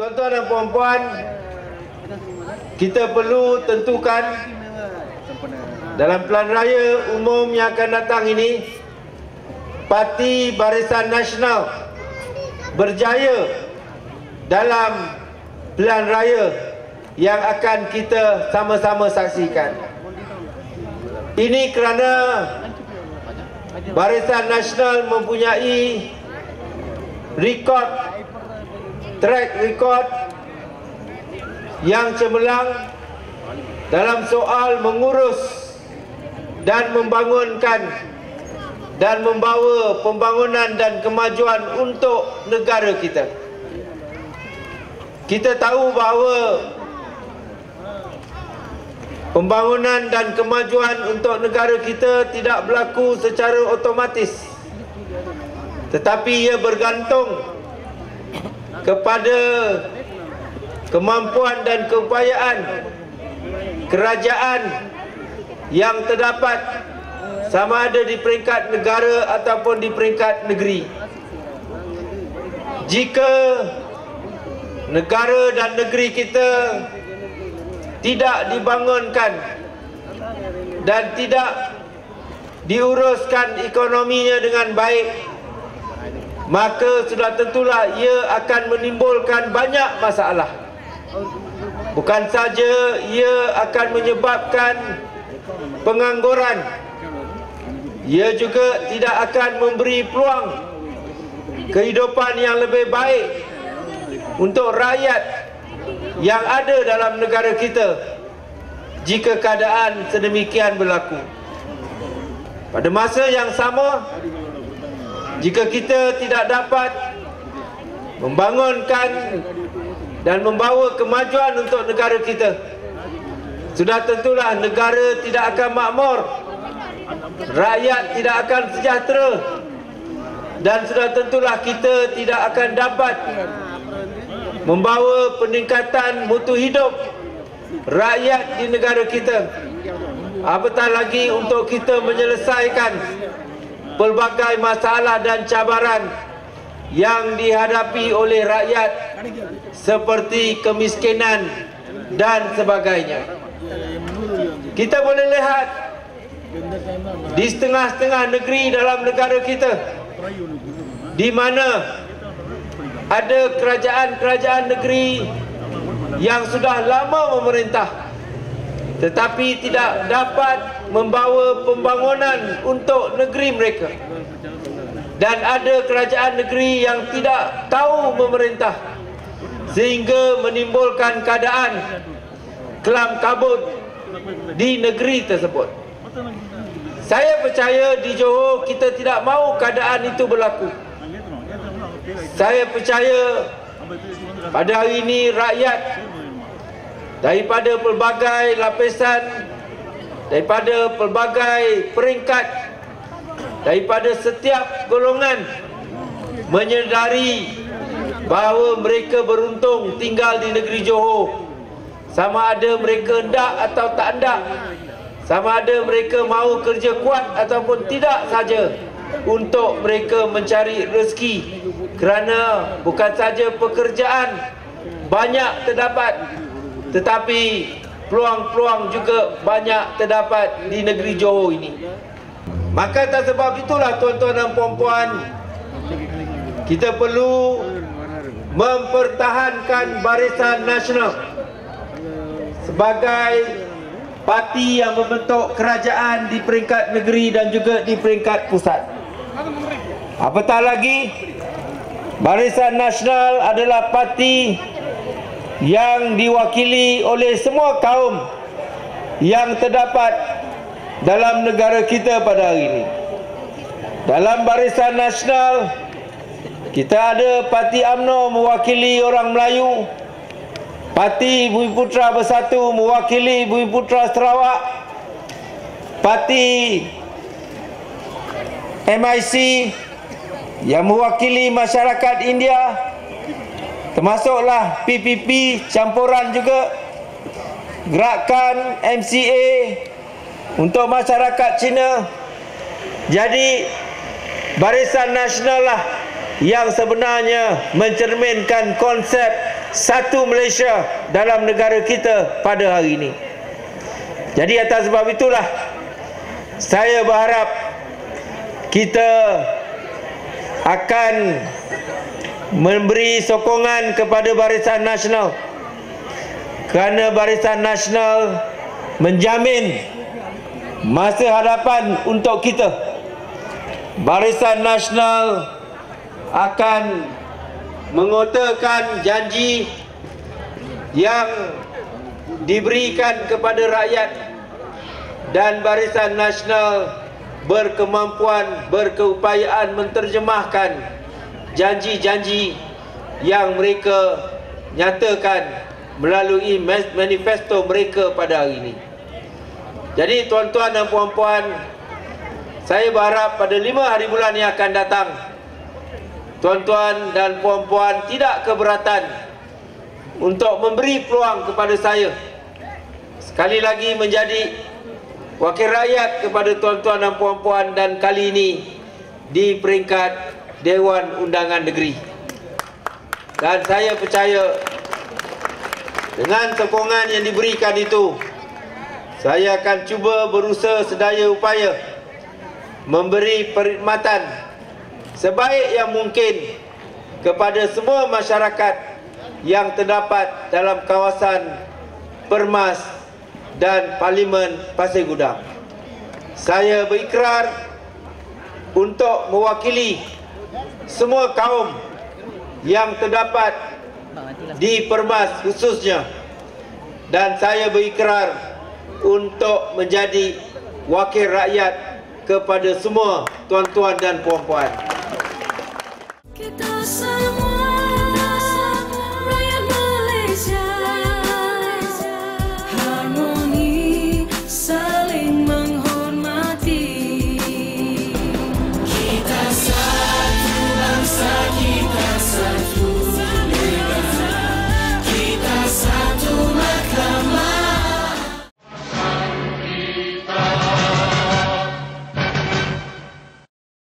Tuan-tuan dan puan-puan, kita perlu tentukan dalam pelan raya umum yang akan datang ini Parti Barisan Nasional berjaya dalam pilihan raya yang akan kita sama-sama saksikan. Ini kerana Barisan Nasional mempunyai rekod track record yang cemerlang dalam soal mengurus dan membangunkan dan membawa pembangunan dan kemajuan untuk negara kita. Kita tahu bahawa pembangunan dan kemajuan untuk negara kita tidak berlaku secara otomatis. Tetapi ia bergantung kepada kemampuan dan keupayaan kerajaan yang terdapat sama ada di peringkat negara ataupun di peringkat negeri. Jika negara dan negeri kita tidak dibangunkan dan tidak diuruskan ekonominya dengan baik, maka sudah tentulah ia akan menimbulkan banyak masalah. Bukan saja ia akan menyebabkan pengangguran, ia juga tidak akan memberi peluang kehidupan yang lebih baik untuk rakyat yang ada dalam negara kita jika keadaan sedemikian berlaku. Pada masa yang sama, jika kita tidak dapat membangunkan dan membawa kemajuan untuk negara kita sudah tentulah negara tidak akan makmur rakyat tidak akan sejahtera dan sudah tentulah kita tidak akan dapat membawa peningkatan mutu hidup rakyat di negara kita. Apatah lagi untuk kita menyelesaikan pelbagai masalah dan cabaran yang dihadapi oleh rakyat seperti kemiskinan dan sebagainya. Kita boleh lihat di setengah-setengah negeri dalam negara kita di mana ada kerajaan-kerajaan negeri yang sudah lama memerintah tetapi tidak dapat membawa pembangunan untuk negeri mereka. Dan ada kerajaan negeri yang tidak tahu memerintah sehingga menimbulkan keadaan kelam kabut di negeri tersebut. Saya percaya di Johor kita tidak mahu keadaan itu berlaku. Saya percaya pada hari ini rakyat daripada pelbagai lapisan daripada pelbagai peringkat daripada setiap golongan menyedari bahawa mereka beruntung tinggal di negeri Johor. Sama ada mereka hendak atau tak hendak. Sama ada mereka mahu kerja kuat ataupun tidak saja untuk mereka mencari rezeki. Kerana bukan saja pekerjaan banyak terdapat tetapi peluang-peluang juga banyak terdapat di negeri Johor ini. Maka tak sebab itulah tuan-tuan dan puan-puan kita perlu mempertahankan Barisan Nasional sebagai parti yang membentuk kerajaan di peringkat negeri dan juga di peringkat pusat. Apatah lagi Barisan Nasional adalah parti yang diwakili oleh semua kaum yang terdapat dalam negara kita pada hari ini. Dalam barisan nasional kita ada Parti AMNO mewakili orang Melayu, Parti Bumi Putra Bersatu mewakili Bumi Putra Sarawak, Parti MIC yang mewakili masyarakat India termasuklah PPP campuran juga gerakan MCA untuk masyarakat Cina jadi barisan nasional lah yang sebenarnya mencerminkan konsep satu Malaysia dalam negara kita pada hari ini. Jadi atas sebab itulah saya berharap kita akan memberi sokongan kepada Barisan Nasional kerana Barisan Nasional menjamin masa hadapan untuk kita. Barisan Nasional akan mengotakan janji yang diberikan kepada rakyat dan Barisan Nasional berkemampuan, berkeupayaan menterjemahkan janji-janji yang mereka nyatakan melalui manifesto mereka pada hari ini. Jadi tuan-tuan dan puan-puan, saya berharap pada lima hari bulan yang akan datang, tuan-tuan dan puan-puan tidak keberatan untuk memberi peluang kepada saya sekali lagi menjadi wakil rakyat kepada tuan-tuan dan puan-puan dan kali ini di peringkat Dewan Undangan Negeri. Dan saya percaya dengan sokongan yang diberikan itu saya akan cuba berusaha sedaya upaya memberi perkhidmatan sebaik yang mungkin kepada semua masyarakat yang terdapat dalam kawasan Permas dan Parlimen Pasir Gudang. Saya berikrar untuk mewakili semua kaum yang terdapat di Permas khususnya dan saya berikrar untuk menjadi wakil rakyat kepada semua tuan-tuan dan puan-puan. Kita semua